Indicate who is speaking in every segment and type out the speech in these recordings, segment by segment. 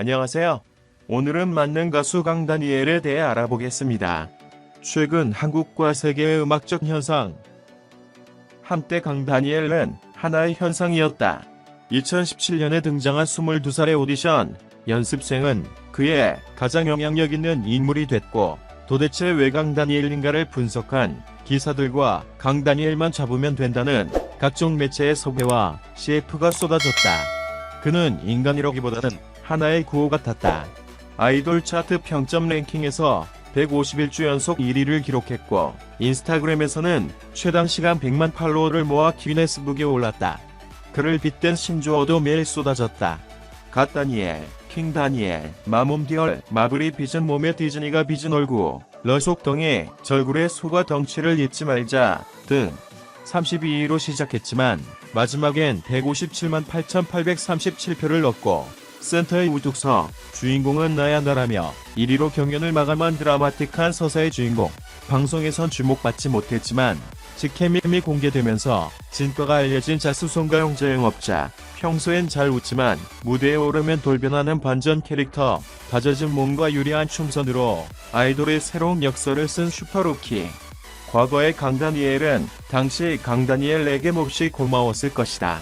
Speaker 1: 안녕하세요. 오늘은 만능 가수 강다니엘에 대해 알아보겠습니다. 최근 한국과 세계의 음악적 현상. 한때 강다니엘은 하나의 현상이었다. 2017년에 등장한 22살의 오디션 연습생은 그의 가장 영향력 있는 인물이 됐고 도대체 왜 강다니엘인가를 분석한 기사들과 강다니엘만 잡으면 된다는 각종 매체의 소개와 CF가 쏟아졌다. 그는 인간이라기보다는 하나의 구호 같았다. 아이돌 차트 평점 랭킹에서 151주 연속 1위를 기록했고 인스타그램에서는 최단 시간 100만 팔로워를 모아 기네스북에 올랐다. 그를 빗댄 신조어도 매일 쏟아졌다. 갓 다니엘, 킹 다니엘, 마몸 디얼, 마블이 빚은 몸에 디즈니가 빚은 얼굴, 러속 등의 절굴의 소가 덩치를 잊지 말자 등 32위로 시작했지만 마지막엔 157만 8,837표를 얻고 센터의 우뚝서 주인공은 나야 나라며 1위로 경연을 마감한 드라마틱한 서사의 주인공 방송에선 주목받지 못했지만 직캠이 공개되면서 진가가 알려진 자수성가 형제영업자 평소엔 잘 웃지만 무대에 오르면 돌변하는 반전 캐릭터 다져진 몸과 유리한 춤선으로 아이돌의 새로운 역사를 쓴 슈퍼루키 과거의 강다니엘은 당시 강다니엘에게 몹시 고마웠을 것이다.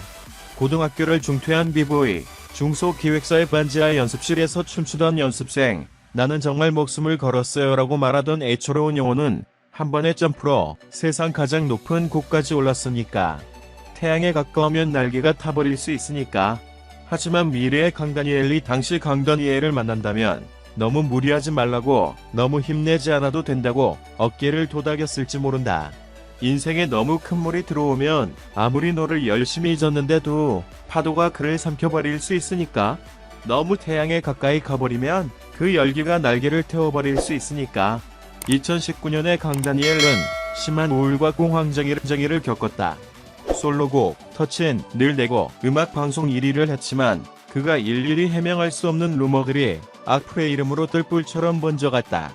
Speaker 1: 고등학교를 중퇴한 비보이, 중소기획사의 반지하 연습실에서 춤추던 연습생, 나는 정말 목숨을 걸었어요 라고 말하던 애초로운 영혼은 한 번의 점프로 세상 가장 높은 곳까지 올랐으니까. 태양에 가까우면 날개가 타버릴 수 있으니까. 하지만 미래의 강다니엘이 당시 강다니엘을 만난다면 너무 무리하지 말라고 너무 힘내지 않아도 된다고 어깨를 도닥였을지 모른다. 인생에 너무 큰 물이 들어오면 아무리 너를 열심히 잊었는데도 파도가 그를 삼켜버릴 수 있으니까 너무 태양에 가까이 가버리면 그 열기가 날개를 태워버릴 수 있으니까 2019년에 강다니엘은 심한 우울과 공황장애를 겪었다. 솔로곡 터치엔 늘 내고 음악 방송 1위를 했지만 그가 일일이 해명할 수 없는 루머들이 악플의 이름으로 뜰불처럼 번져갔다.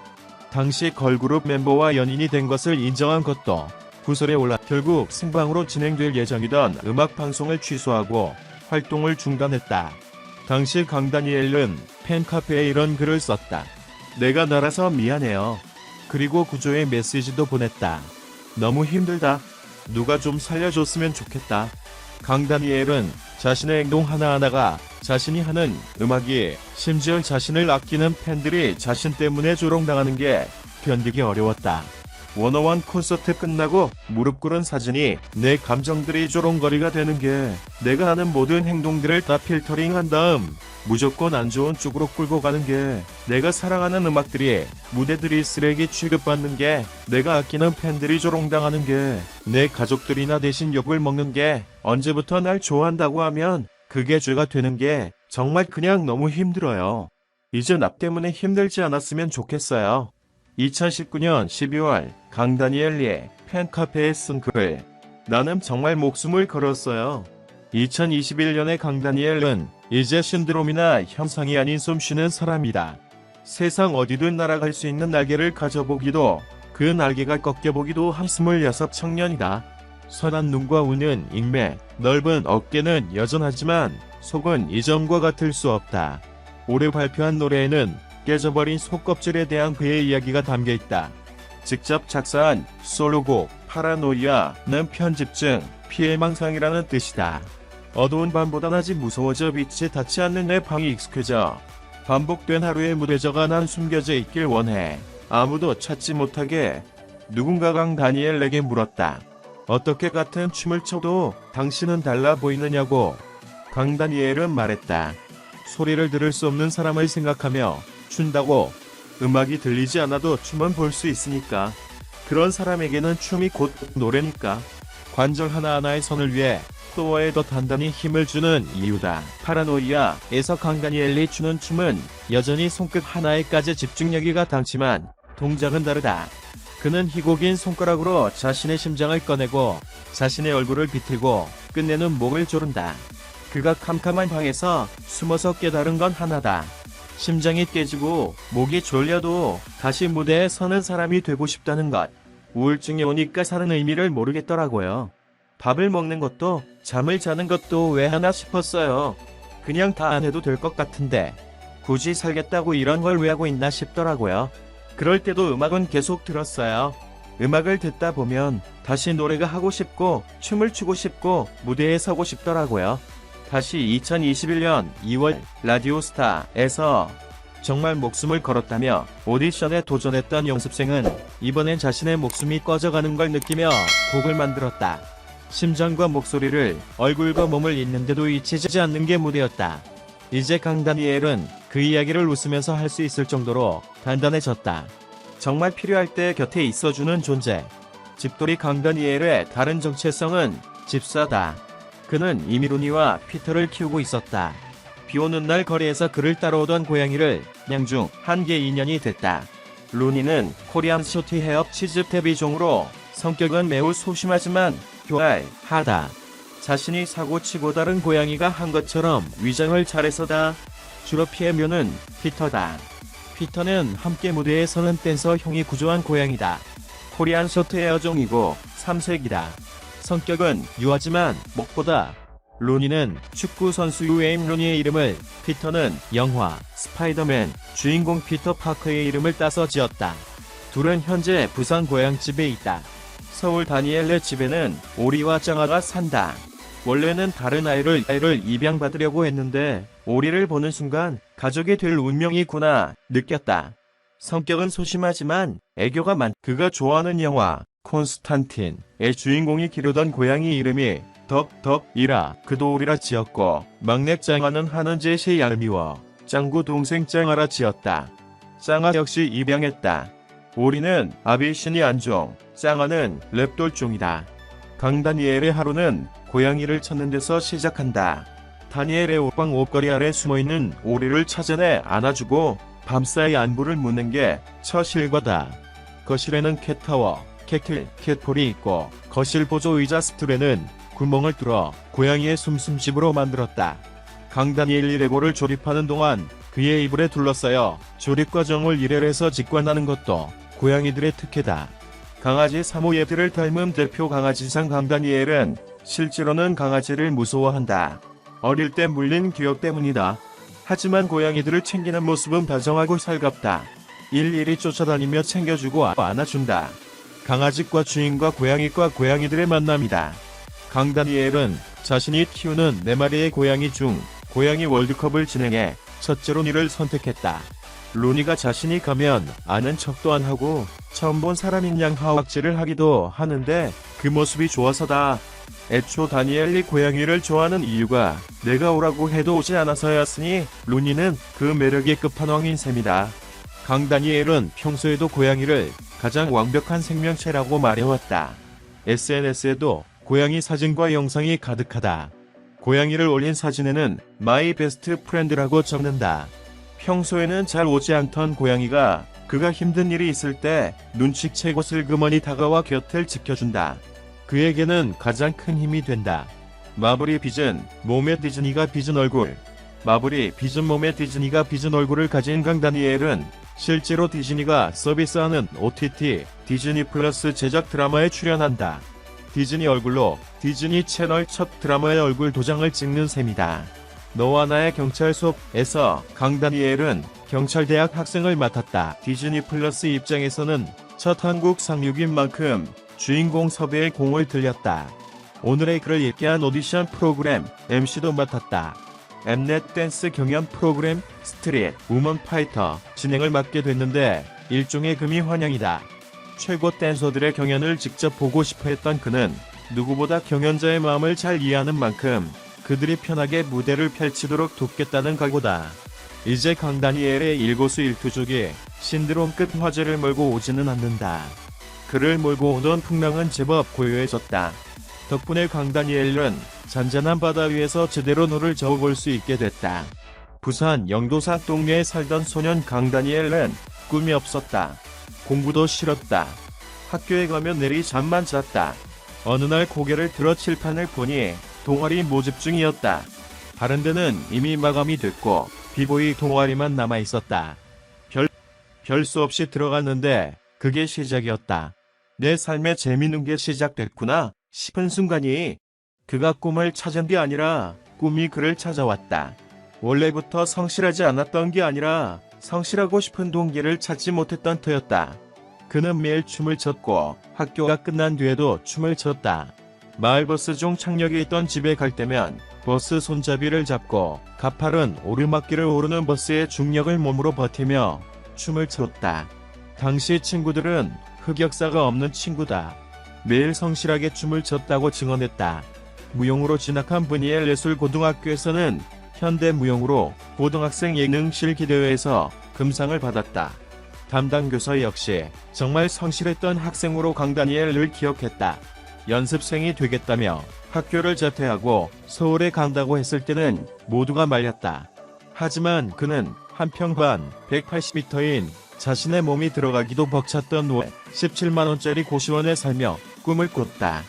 Speaker 1: 당시 걸그룹 멤버와 연인이 된 것을 인정한 것도 구설에 올라 결국 생방으로 진행될 예정이던 음악 방송을 취소하고 활동을 중단했다. 당시 강다니엘은 팬카페에 이런 글을 썼다. 내가 날아서 미안해요. 그리고 구조의 메시지도 보냈다. 너무 힘들다. 누가 좀 살려줬으면 좋겠다. 강다니엘은 자신의 행동 하나하나가 자신이 하는 음악이 심지어 자신을 아끼는 팬들이 자신 때문에 조롱당하는 게 견디기 어려웠다. 원어원 콘서트 끝나고 무릎 꿇은 사진이 내 감정들이 조롱거리가 되는 게 내가 하는 모든 행동들을 다 필터링한 다음 무조건 안 좋은 쪽으로 끌고 가는 게 내가 사랑하는 음악들이 무대들이 쓰레기 취급받는 게 내가 아끼는 팬들이 조롱당하는 게 내 가족들이나 대신 욕을 먹는 게 언제부터 날 좋아한다고 하면 그게 죄가 되는 게 정말 그냥 너무 힘들어요. 이제 나 때문에 힘들지 않았으면 좋겠어요. 2019년 12월 강다니엘리의 팬카페에 쓴 글. 나는 정말 목숨을 걸었어요. 2021년에 강다니엘은 이제 신드롬이나 현상이 아닌 숨쉬는 사람이다. 세상 어디든 날아갈 수 있는 날개를 가져보기도 그 날개가 꺾여보기도 한 스물여섯 청년이다. 선한 눈과 우는 인매, 넓은 어깨는 여전하지만 속은 이전과 같을 수 없다. 올해 발표한 노래에는 깨져버린 속껍질에 대한 그의 이야기가 담겨 있다. 직접 작사한 솔로곡 파라노이아는 편집증, 피해망상이라는 뜻이다. 어두운 밤보다 낮이 무서워져 빛이 닿지 않는 내 방이 익숙해져 반복된 하루의 무대저가 난 숨겨져 있길 원해. 아무도 찾지 못하게 누군가 강 다니엘에게 물었다. 어떻게 같은 춤을 춰도 당신은 달라 보이느냐고 강 다니엘은 말했다. 소리를 들을 수 없는 사람을 생각하며 춘다고 음악이 들리지 않아도 춤은 볼 수 있으니까 그런 사람에게는 춤이 곧 노래니까 관절 하나하나의 선을 위해 또어에 더 단단히 힘을 주는 이유다. 파라노이아에서 강다니엘이 추는 춤은 여전히 손끝 하나에까지 집중력이 가당치만 동작은 다르다. 그는 희곡인 손가락으로 자신의 심장을 꺼내고 자신의 얼굴을 비틀고 끝내는 목을 조른다. 그가 캄캄한 방에서 숨어서 깨달은 건 하나다. 심장이 깨지고 목이 졸려도 다시 무대에 서는 사람이 되고 싶다는 것. 우울증이 오니까 사는 의미를 모르겠더라고요. 밥을 먹는 것도 잠을 자는 것도 왜 하나 싶었어요. 그냥 다 안 해도 될 것 같은데. 굳이 살겠다고 이런 걸 왜 하고 있나 싶더라고요. 그럴 때도 음악은 계속 들었어요. 음악을 듣다 보면 다시 노래가 하고 싶고 춤을 추고 싶고 무대에 서고 싶더라고요. 다시 2021년 2월 라디오스타에서 정말 목숨을 걸었다며 오디션에 도전했던 연습생은 이번엔 자신의 목숨이 꺼져가는 걸 느끼며 곡을 만들었다. 심장과 목소리를 얼굴과 몸을 잇는데도 잊히지 않는 게 무대였다. 이제 강다니엘은 그 이야기를 웃으면서 할 수 있을 정도로 단단해졌다. 정말 필요할 때 곁에 있어주는 존재. 집돌이 강다니엘의 다른 정체성은 집사다. 그는 이미 루니와 피터를 키우고 있었다. 비 오는 날 거리에서 그를 따라오던 고양이를 양중 한 개 인연이 됐다. 루니는 코리안 쇼티 헤어 치즈 태비종으로 성격은 매우 소심하지만 교활하다. 자신이 사고치고 다른 고양이가 한 것처럼 위장을 잘해서다. 주로 피해묘는 피터다. 피터는 함께 무대에 서는 댄서 형이 구조한 고양이다. 코리안 쇼트 헤어종이고 삼색이다. 성격은 유하지만 목보다 루니는 축구 선수 유에임 루니의 이름을 피터는 영화 스파이더맨 주인공 피터 파커의 이름을 따서 지었다. 둘은 현재 부산 고향집에 있다. 서울 다니엘의 집에는 오리와 짱아가 산다. 원래는 다른 아이를 아이를 입양받으려고 했는데 오리를 보는 순간 가족이 될 운명이구나 느꼈다. 성격은 소심하지만 애교가 많. 그가 좋아하는 영화 콘스탄틴의 주인공이 기르던 고양이 이름이 덕덕이라 그도 오리라 지었고 막내 짱아는 하는 짓이 얄미워 짱구 동생 짱아라 지었다. 짱아 역시 입양했다. 오리는 아비신이 안종, 짱아는 랩돌종이다. 강다니엘의 하루는 고양이를 찾는 데서 시작한다. 다니엘의 옷방 옷걸이 아래 숨어있는 오리를 찾아내 안아주고 밤사이 안부를 묻는 게첫 일과다. 거실에는 캣타워, 캣폴이 있고 거실 보조 의자 스툴에는 구멍을 뚫어 고양이의 숨숨집으로 만들었다. 강다니엘 레고를 조립하는 동안 그의 이불에 둘러싸여 조립 과정을 일회해서 직관하는 것도 고양이들의 특혜다. 강아지 사모예들을 닮은 대표 강아지상 강다니엘은 실제로는 강아지를 무서워한다. 어릴 때 물린 기억 때문이다. 하지만 고양이들을 챙기는 모습은 다정하고 살갑다. 일일이 쫓아다니며 챙겨주고 안아준다. 강아지과 주인과 고양이과 고양이들의 만남이다. 강다니엘은 자신이 키우는 네 마리의 고양이 중 고양이 월드컵을 진행해 첫째 로 니를 선택했다. 루니가 자신이 가면 아는 척도 안 하고 처음 본 사람인 양 하악질을 하기도 하는데 그 모습이 좋아서다. 애초 다니엘이 고양이를 좋아하는 이유가 내가 오라고 해도 오지 않아서였으니 루니는 그 매력의 끝판왕인 셈이다. 강다니엘은 평소에도 고양이를 가장 완벽한 생명체라고 말해왔다. SNS에도 고양이 사진과 영상이 가득하다. 고양이를 올린 사진에는 마이 베스트 프렌드라고 적는다. 평소에는 잘 오지 않던 고양이가 그가 힘든 일이 있을 때 눈치채고 슬그머니 다가와 곁을 지켜준다. 그에게는 가장 큰 힘이 된다. 마블이 빚은 몸의 디즈니가 빚은 얼굴. 마블이 빚은 몸의 디즈니가 빚은 얼굴을 가진 강다니엘은 실제로 디즈니가 서비스하는 OTT 디즈니 플러스 제작 드라마에 출연한다. 디즈니 얼굴로 디즈니 채널 첫 드라마의 얼굴 도장을 찍는 셈이다. 너와 나의 경찰소에서 강다니엘은 경찰대학 학생을 맡았다. 디즈니 플러스 입장에서는 첫 한국 상륙인 만큼 주인공 섭외에 공을 들였다. 오늘의 글을 읽게 한 오디션 프로그램 MC도 맡았다. 엠넷 댄스 경연 프로그램 스트릿 우먼 파이터 진행을 맡게 됐는데 일종의 금이 환영이다. 최고 댄서들의 경연을 직접 보고 싶어 했던 그는 누구보다 경연자의 마음을 잘 이해하는 만큼 그들이 편하게 무대를 펼치도록 돕겠다는 각오다. 이제 강다니엘의 일거수일투족이 신드롬 끝 화제를 몰고 오지는 않는다. 그를 몰고 오던 풍랑은 제법 고요해졌다. 덕분에 강다니엘은 잔잔한 바다 위에서 제대로 노를 저어볼 수 있게 됐다. 부산 영도사 동네에 살던 소년 강다니엘은 꿈이 없었다. 공부도 싫었다. 학교에 가면 내리 잠만 잤다. 어느 날 고개를 들어 칠판을 보니 동아리 모집 중이었다. 다른 데는 이미 마감이 됐고 비보이 동아리만 남아 있었다. 별, 별 수 없이 들어갔는데 그게 시작이었다. 내 삶에 재미있는 게 시작됐구나 싶은 순간이 그가 꿈을 찾은 게 아니라 꿈이 그를 찾아왔다. 원래부터 성실하지 않았던 게 아니라 성실하고 싶은 동기를 찾지 못했던 터였다. 그는 매일 춤을 췄고 학교가 끝난 뒤에도 춤을 췄다. 마을버스 중 착륙이 있던 집에 갈 때면 버스 손잡이를 잡고 가파른 오르막길을 오르는 버스의 중력을 몸으로 버티며 춤을 췄다. 당시 친구들은 흑역사가 없는 친구다. 매일 성실하게 춤을 췄다고 증언했다. 무용으로 진학한 브니엘 예술고등학교에서는 현대 무용으로 고등학생 예능실 기대회에서 금상을 받았다. 담당 교사 역시 정말 성실했던 학생으로 강다니엘을 기억했다. 연습생이 되겠다며 학교를 자퇴하고 서울에 간다고 했을 때는 모두가 말렸다. 하지만 그는 한평반 180m인 자신의 몸이 들어가기도 벅찼던 월 17만원짜리 고시원에 살며 꿈을 꿨다.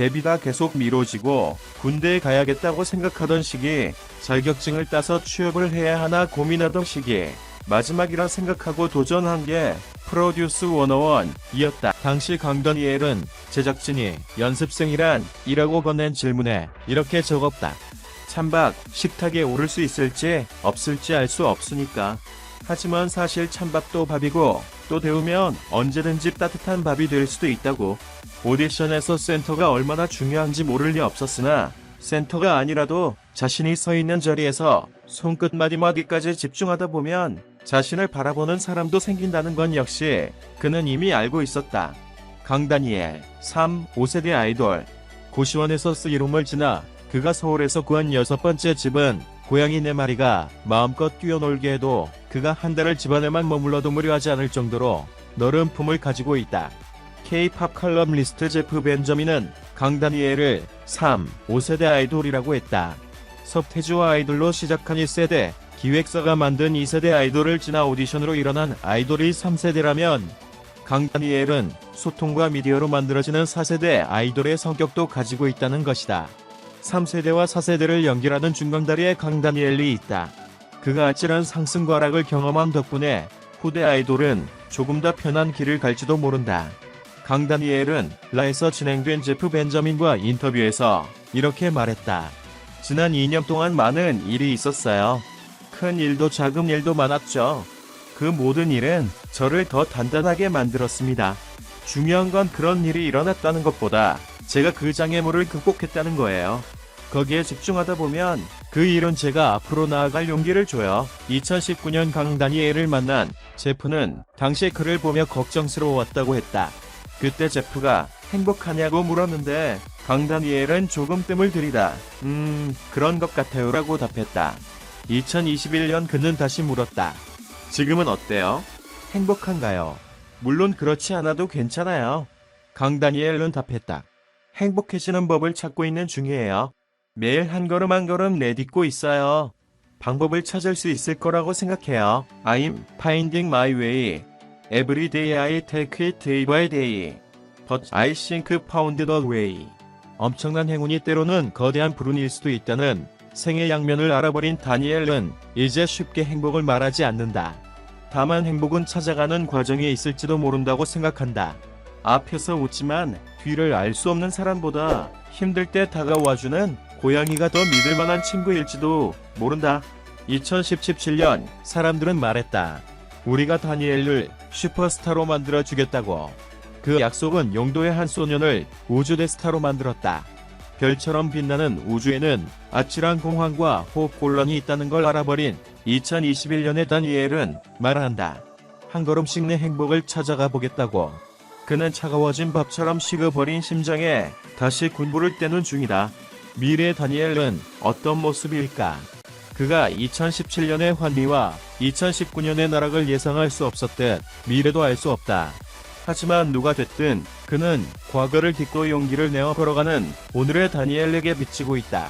Speaker 1: 데뷔가 계속 미뤄지고 군대에 가야겠다고 생각하던 시기 자격증을 따서 취업을 해야 하나 고민하던 시기 마지막이라 생각하고 도전한 게 프로듀스 101이었다. 당시 강다니엘은 제작진이 연습생이란 이라고 건넨 질문에 이렇게 적었다. 찬밥 식탁에 오를 수 있을지 없을지 알 수 없으니까. 하지만 사실 찬밥도 밥이고 또 데우면 언제든지 따뜻한 밥이 될 수도 있다고. 오디션에서 센터가 얼마나 중요한지 모를 리 없었으나 센터가 아니라도 자신이 서 있는 자리에서 손끝 마디마디까지 집중하다 보면 자신을 바라보는 사람도 생긴다는 건 역시 그는 이미 알고 있었다. 강다니엘 3, 5세대 아이돌 고시원에서 쓰이름을 지나 그가 서울에서 구한 여섯 번째 집은 고양이 네 마리가 마음껏 뛰어놀게 해도 그가 한 달을 집안에만 머물러도 무료하지 않을 정도로 너른 품을 가지고 있다. K-팝 칼럼리스트 제프 벤저민은 강다니엘을 3, 5세대 아이돌이라고 했다. 서태지와 아이돌로 시작한 1세대, 기획사가 만든 2세대 아이돌을 지나 오디션으로 일어난 아이돌이 3세대라면 강다니엘은 소통과 미디어로 만들어지는 4세대 아이돌의 성격도 가지고 있다는 것이다. 3세대와 4세대를 연결하는 중간다리에 강다니엘이 있다. 그가 아찔한 상승 과락을 경험한 덕분에 후대 아이돌은 조금 더 편한 길을 갈지도 모른다. 강다니엘은 라에서 진행된 제프 벤저민과 인터뷰에서 이렇게 말했다. 지난 2년 동안 많은 일이 있었어요. 큰 일도 작은 일도 많았죠. 그 모든 일은 저를 더 단단하게 만들었습니다. 중요한 건 그런 일이 일어났다는 것보다 제가 그 장애물을 극복했다는 거예요. 거기에 집중하다 보면 그 일은 제가 앞으로 나아갈 용기를 줘요. 2019년 강다니엘을 만난 제프는 당시 그를 보며 걱정스러웠다고 했다. 그때 제프가 행복하냐고 물었는데 강다니엘은 조금 뜸을 들이다. 음, 그런 것 같아요 라고 답했다. 2021년 그는 다시 물었다. 지금은 어때요? 행복한가요? 물론 그렇지 않아도 괜찮아요. 강다니엘은 답했다. 행복해지는 법을 찾고 있는 중이에요. 매일 한 걸음 한 걸음 내딛고 있어요. 방법을 찾을 수 있을 거라고 생각해요. I'm finding my way. Every day I take it day by day. But I think found the way. 엄청난 행운이 때로는 거대한 불운일 수도 있다는 생의 양면을 알아버린 다니엘은 이제 쉽게 행복을 말하지 않는다. 다만 행복은 찾아가는 과정에 있을지도 모른다고 생각한다. 앞에서 웃지만 뒤를 알 수 없는 사람보다 힘들 때 다가와주는 고양이가 더 믿을 만한 친구일지도 모른다. 2017년 사람들은 말했다. 우리가 다니엘을 슈퍼스타로 만들어 주겠다고. 그 약속은 용도의 한 소년을 우주대 스타로 만들었다. 별처럼 빛나는 우주에는 아찔한 공황과 호흡곤란이 있다는 걸 알아버린 2021년의 다니엘은 말한다. 한 걸음씩 내 행복을 찾아가 보겠다고. 그는 차가워진 밥처럼 식어버린 심장에 다시 군부를 떼는 중이다. 미래의 다니엘은 어떤 모습일까? 그가 2017년의 환미와 2019년의 나락을 예상할 수 없었듯 미래도 알 수 없다. 하지만 누가 됐든 그는 과거를 딛고 용기를 내어 걸어가는 오늘의 다니엘에게 비치고 있다.